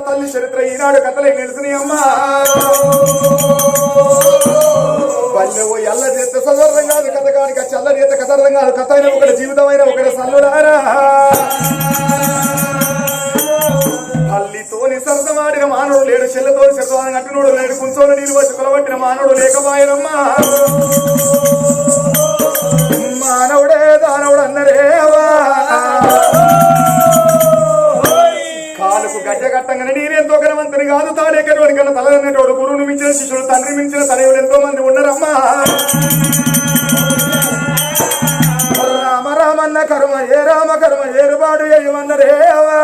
తల్లి చరిత్ర ఈనాడు కథలే నిలిచినాయి అమ్మా. పల్లెవు ఎల్ల చేస్తే సదర్థం కాదు కథ కాడికి వచ్చి అల్ల చేత కథర్థం కాదు కథ అయిన ఒకటి జీవితం అయిన ఒకటి సల్లుడారా. తల్లితోని సరసమాడిన మానవుడు లేడు చెల్లతో శతవాన కట్టినోడు లేడు కుంచోని నీళ్ళు వచ్చి కొలబట్టిన మానవుడు లేకపోయినమ్మా. మానవుడే దానవుడు అన్నరే. నేనెంతో గణవంతుని కాదు తాడెక్కడోడి కన్నా తలనోడు గురువును మించిన శిష్యుడు తండ్రి మించిన తనయులు ఎంతో మంది ఉన్నారమ్మా. రామ రామన్న కర్మ ఏ రామ కర్మ ఏరుబాడు ఏమన్నరేవా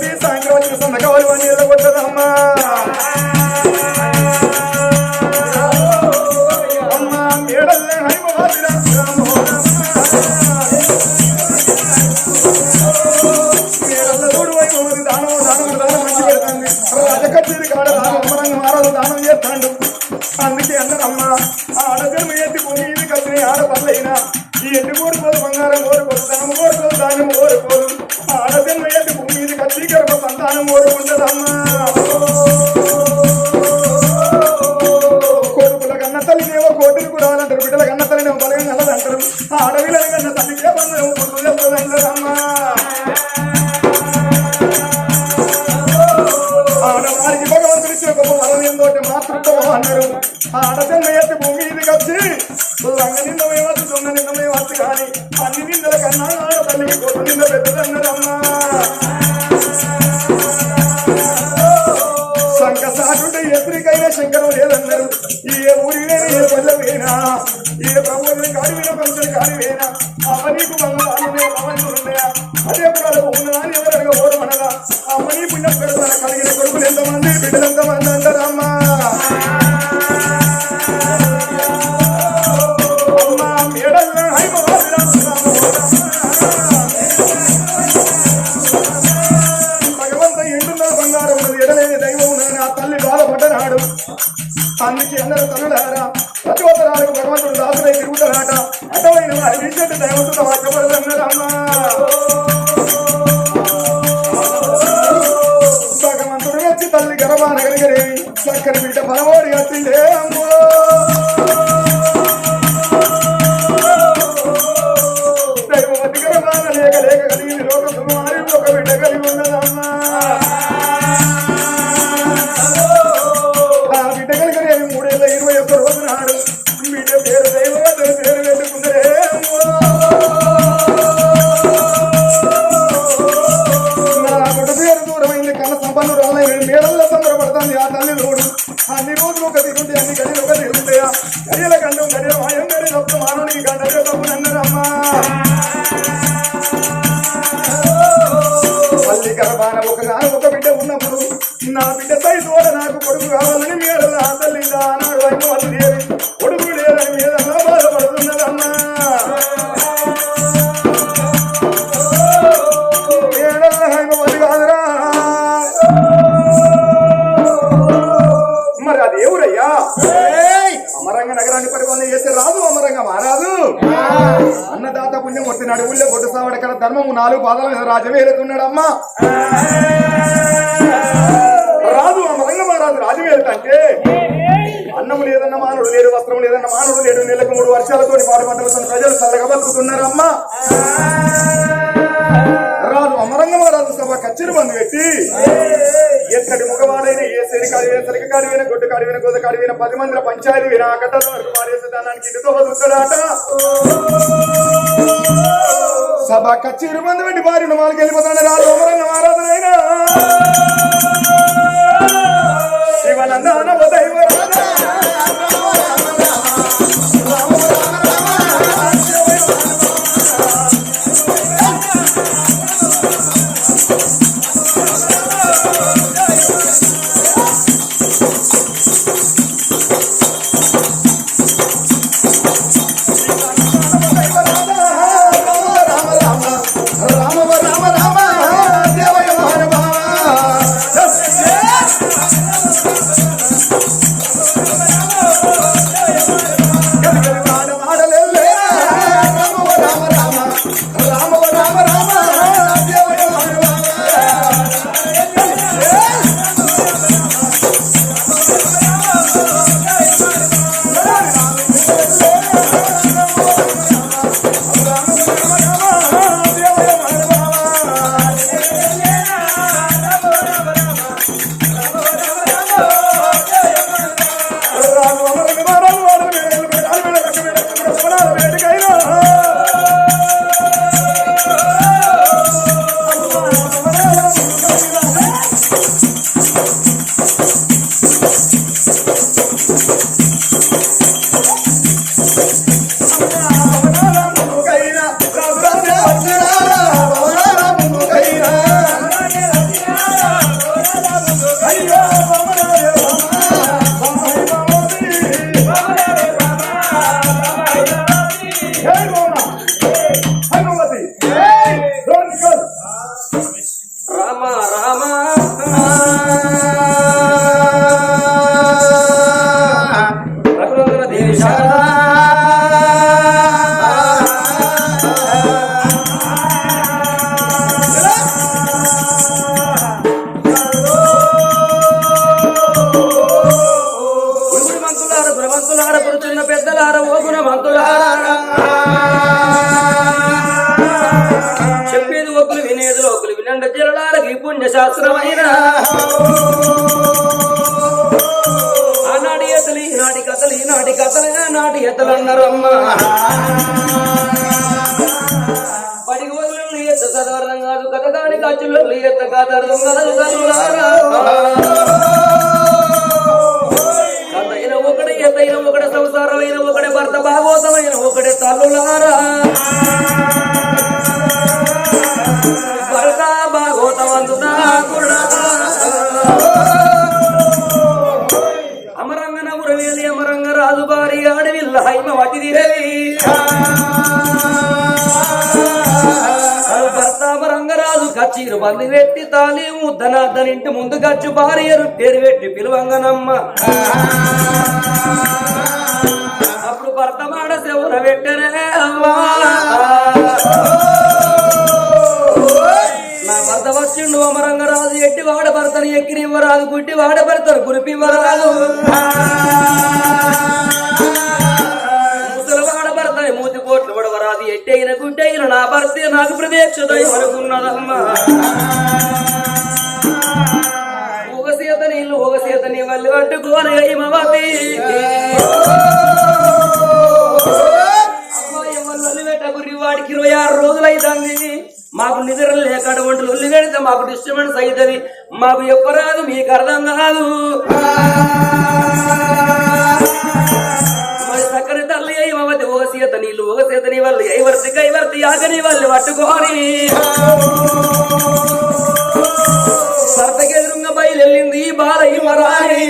camisa అన్నారు భూమి ఇది కచ్చి రంగ నిన్న వచ్చు దొంగ నిన్న వచ్చు కానీ అన్ని నిందల కన్నా ఆడతల్లికి కొట్టు నిన్న పెద్దదన్నదమ్మా. సంక సాటుంటే ఎత్రికైనా శంకరం లేదన్నారు. ఏ ఊరి ఏ పల్లెవేనా ఏ ప్రభుత్వం కాడివేనా పంచులు కాడివేనా? అమ్మ అందుకే అందరూ తనులారా. ప్రతివతరాలకు భగవంతుడు దాసులై తిరుగుతారట అటవైన వారి విషయం దైవతుడు వాక్యపడదన్నారమ్మా భగవంతుడు వచ్చి తల్లి గర్భాన కలిగరేవి చక్కని బిడ్డ పరమోడి వచ్చిండే అమ్మ పోతుంది ఆ తల్లి లోడు. అన్ని రోజులు ఒక తిరుండి అన్ని గడియలు ఒక తిరుండే గడియల గండం గడియ మాయం గడి తప్పు మానవునికి గంటలే తప్పు సావడకల నాలుగు పాదాల మీద రాజమేలుతున్నాడమ్మా రాదు అమరంగ మారాదు రాజమేలుతంటే అన్నము లేదన్న మానవుడు లేడు వస్త్రం లేదన్న మానవుడు లేడు నెలకు మూడు వర్షాలతో పాడు పంటలతో ప్రజలు చల్లగా బతుకుతున్నారమ్మా. రాదు అమరంగ సభ కచ్చెరు బంధు పెట్టి ఎక్కడి ముఖవాడైన ఏ సరి కాడివైన సరికి కాడివైన గొడ్డు కాడివైన గోద కాడివైన పది మందిల పంచాయతీ వినా కట్టాల వరకు మారేసేదానికి ఇంటితో బతుకుతాడాట సభ కచ్చిరి మంది పెట్టి భార్యను వాళ్ళకి వెళ్ళిపోతాను రాదు అమరంగ మారాదునైనా శివనందన దైవ దాని ఖర్చులు ఎత్త ఒకడే ఎత్తైన ఒకడే సంసారమైన ఒకడే భర్త భాగవతమైన ఒకడే తల్లులారా. పది పెట్టి తాలి ఇంటి ముందు గచ్చు భార్యరు పేరు పెట్టి పిలువంగనమ్మ. అప్పుడు భర్త మాడ శవుర పెట్టరే అమ్మా నా భర్త వచ్చిండు అమరంగరాజు ఎట్టి వాడ భర్తను ఎక్కినివ్వరాదు గుడ్డి వాడ భర్తను గురిపివ్వరాదు ఎట్టయిన గుడ్డైన నా భర్తే నాకు ప్రత్యక్ష దైవం అనుకున్నదమ్మా ఒక సీత నీళ్ళు ఒక సీత నీ వల్లి పట్టుకోని అయ్యమవతి. అమ్మాయి వల్లి పెట్ట గురి వాడికి ఇరవై ఆరు రోజులైతుంది మాకు నిద్ర లేక అటువంటి లొల్లి పెడితే మాకు డిస్టర్బెన్స్ అవుతుంది మాకు చెప్పరాదు మీకు అర్థం కాదు. మరి చక్కని తల్లి అయి మమతి ఒక సీత నీళ్ళు ఒక సీత నీ వాళ్ళు ఐవర్తి కైవర్తి యాగని వాళ్ళు పట్టుకోని భర్తకి ఎదురుగా బయలుదేరింది బాలయ్య మరాయి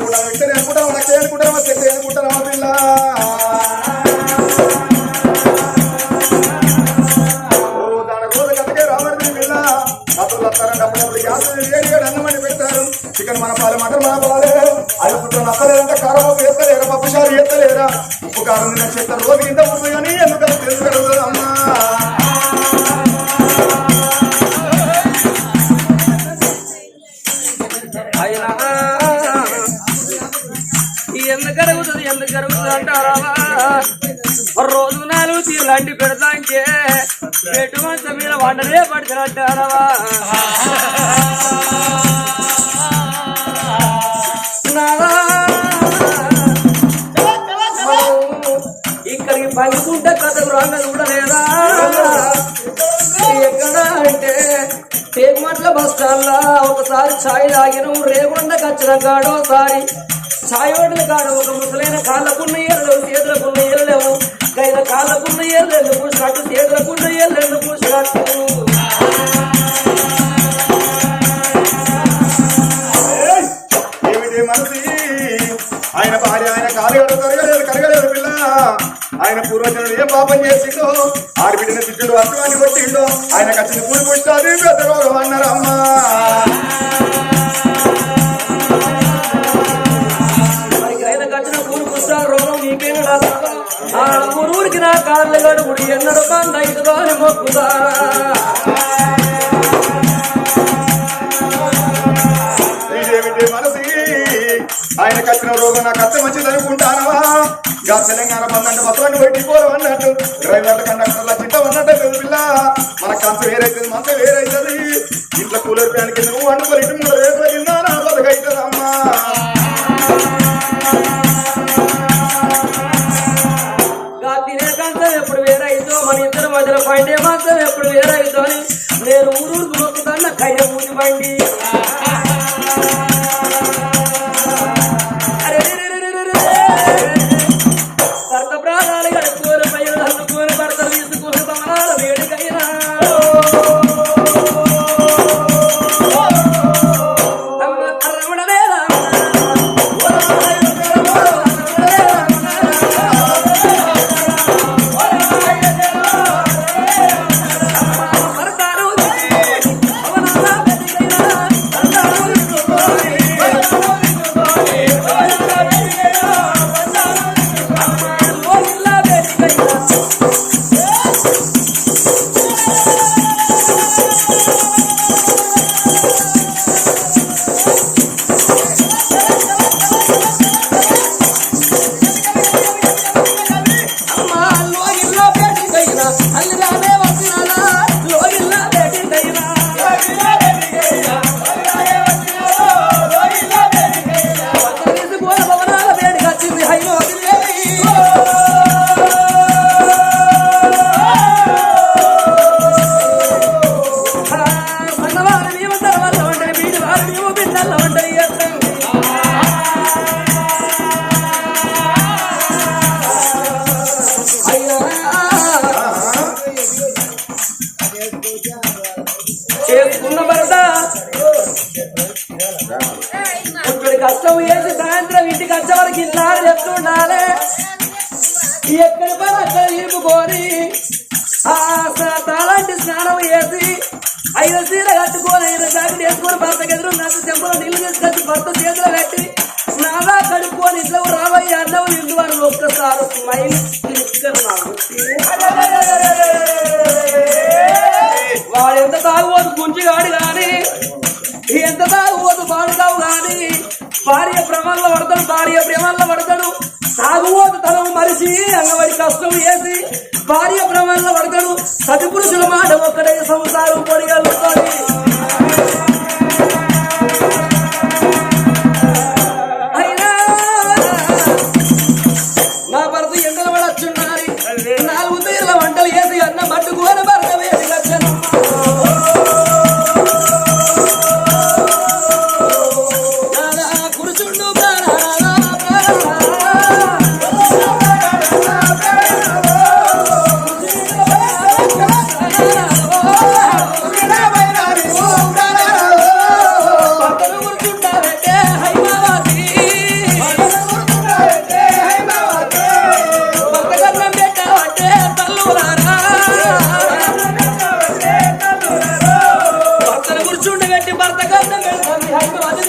నేను అనుకుంటాను ఇక్కడే నాకు పిల్ల. ఓ దాని రోజు కథకే రాబడింది పిల్ల. అతను వస్తారంటే డబ్బులు గ్యాస్ వేడిగా అన్నమని పెడతారు. చికెన్ మన పాలు మటన్ మన పాలే. అది నచ్చలేదంటే కారం పప్పు చారు ఎత్తలేరా ఉప్పు కారం తిన్న చెత్త రోజు ఇంత ఉప్పు కానీ ఎందుకంటే తెలుసు పెటు మీద వండలే పడుతున్నట్టారా ఇక్కడికి పంచుకుంటే కథకు రంగలు కూడా లేదా? ఎక్కడ అంటే తేమట్ల బస్ స్టాండ్లో? ఒకసారి ఛాయ్ తాగిన రేగుండ కచ్చిన కాడోసారి. ఛాయ్ హోటల్ కాడ ఒక ముసలైన కాళ్ళకున్న ఏళ్ళు చేతులకున్న ఏళ్ళు గైన కాళ్ళకున్న ఏళ్ళు ఎందుకు పూసినట్టు చేతులకున్న ఏళ్ళు ఎందుకు ఏమిటి మనసి? ఆయన భార్య ఆయన కాలుగడు కరగలేదు కరగలేదు పిల్ల. ఆయన పూర్వజనుడు ఏ పాపం చేసిండో ఆడబిడ్డిన శిష్యుడు అర్థమాన్ని కొట్టిండో ఆయన కచ్చిన పూడి పుష్టాది పెద్ద రోగం అన్నారమ్మా. ఇదేమిటి మనసి ఆయన కట్టిన రోగం నాకు అత్త మంచిది అనుకుంటానవా? గా తెలంగాణ బందంటే బస్సులను పెట్టిపోరు అన్నట్టు. డ్రైవర్ల కండక్టర్ల చిత్తం అన్నట్టు పిల్ల. మన కంచ వేరైతుంది మంత వేరైతుంది. ఇంట్లో కూలర్ ఫ్యాన్ కింద నువ్వు అనుకోలేదు ఇంటి ముందు రేపు ఎప్పుడు నేను ఊరు దురొక్కుతాన్న కయ్య పూజ ఇప్పుడు కష్టం వేసి సాయంత్రం ఇంటికి వచ్చే వరకు ఇన్నాడు చెప్తుండాలే ఎక్కడ పని అక్కడ ఇరుకుపోని తలాంటి స్నానం చేసి ఐదు సీర కట్టుకొని ఐదు సాగులు వేసుకొని భర్త ఎదురు నన్ను చెంపలో నీళ్ళు తీసుకొచ్చి భర్త చేతిలో కట్టి స్నానా కడుక్కొని ఇంట్లో రాబోయే అన్నం ఇంటి వాళ్ళు ఒక్కసారి స్మైల్ క్లిక్కర్ నాకు భార్య భ్రమల్లో పడతాడు భార్య భ్రమంలో పడతాడు. సాగువోత తనం మరిచి అంగవడి కష్టం వేసి భార్య భ్రమల్లో పడతాడు. సతిపురుషుల మాట ఒక్కడే సంసారం పొడిగలుగుతుంది కూర్చుండబెట్టి భర్త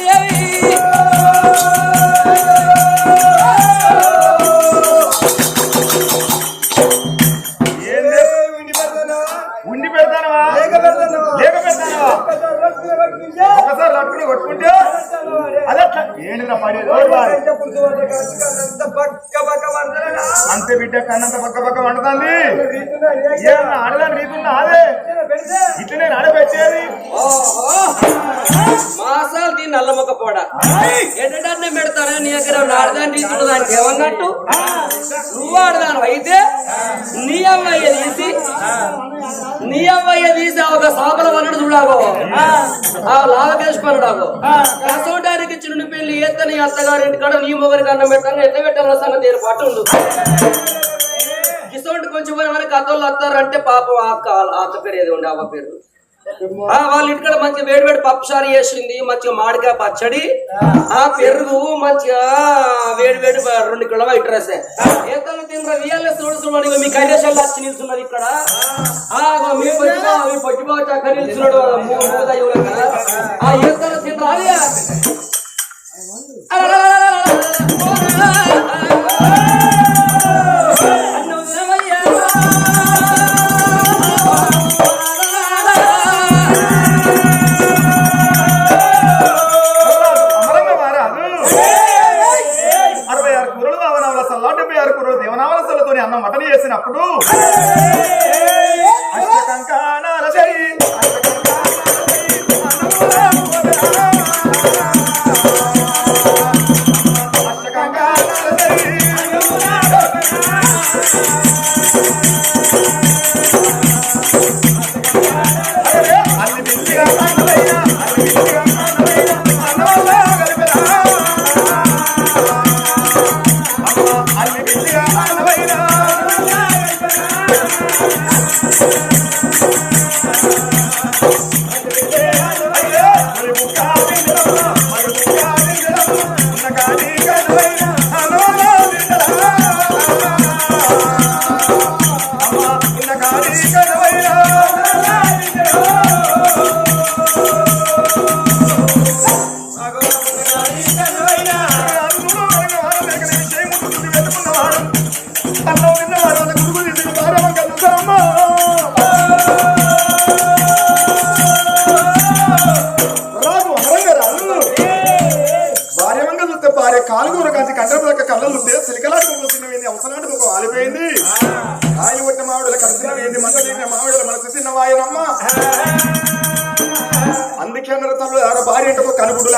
సాపల పనుడు చూడాగో. ఆ. లావకేష్ పనుడాగో కసోటానికి చిన్న పెళ్ళి ఎత్తని అత్తగారింటి కాడ నీ మొగరికి అన్నం పెట్టంగా ఎట్లా పెట్టాలన్న సంగతి ఏర్పాటు ఉంది కిసోటి కొంచెం పోయిన వరకు అత్తోళ్ళు వస్తారంటే పాపం ఆ అక్క పేరు ఏది ఉండే అవ్వ పేరు? వాళ్ళ ఇంటికాడ మంచిగా వేడి వేడి పప్పు సారి చేసింది మంచిగా మామిడికాయ పచ్చడి ఆ పెరుగు మంచిగా వేడి వేడి రెండు కిలో వైట్ రైస్ ఎంత తినరా రియల్ చూడు చూడండి మీ కైదేశాలు వచ్చి నిల్చున్నారు ఇక్కడ. ఆ గో మీ పొట్టి పొట్టి బావ చక్క నిల్చున్నాడు ఆ ఎంత తినరా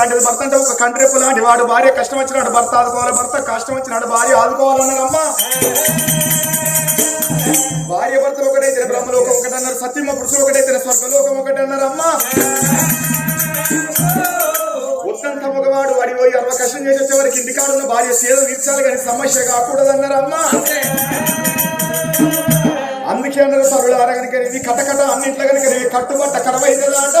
లాంటిది భర్త అంటే ఒక కంట్రెప్పు లాంటి వాడు. భార్య కష్టం వచ్చినాడు భర్త ఆదుకోవాలి భర్త కష్టం వచ్చినాడు భార్య ఆదుకోవాలన్నారమ్మా భార్య భర్తలు ఒకటైతే బ్రహ్మలోకం ఒకటి అన్నారు సత్యమ పురుషులు ఒకటైతే స్వర్గలోకం ఒకటి అన్నారు అమ్మా. ఉత్తంత మగవాడు వాడిపోయి అరవ కష్టం చేసి వచ్చేవారికి ఇంటికాడున్న భార్య సేద తీర్చాలి కానీ సమస్య కాకూడదన్నారు అమ్మా. అందుకే అన్నారు సరులార కనుక ఇది కటకట అన్నింట్లో కనుక ఇది కట్టుబట్ట కరవైందలాట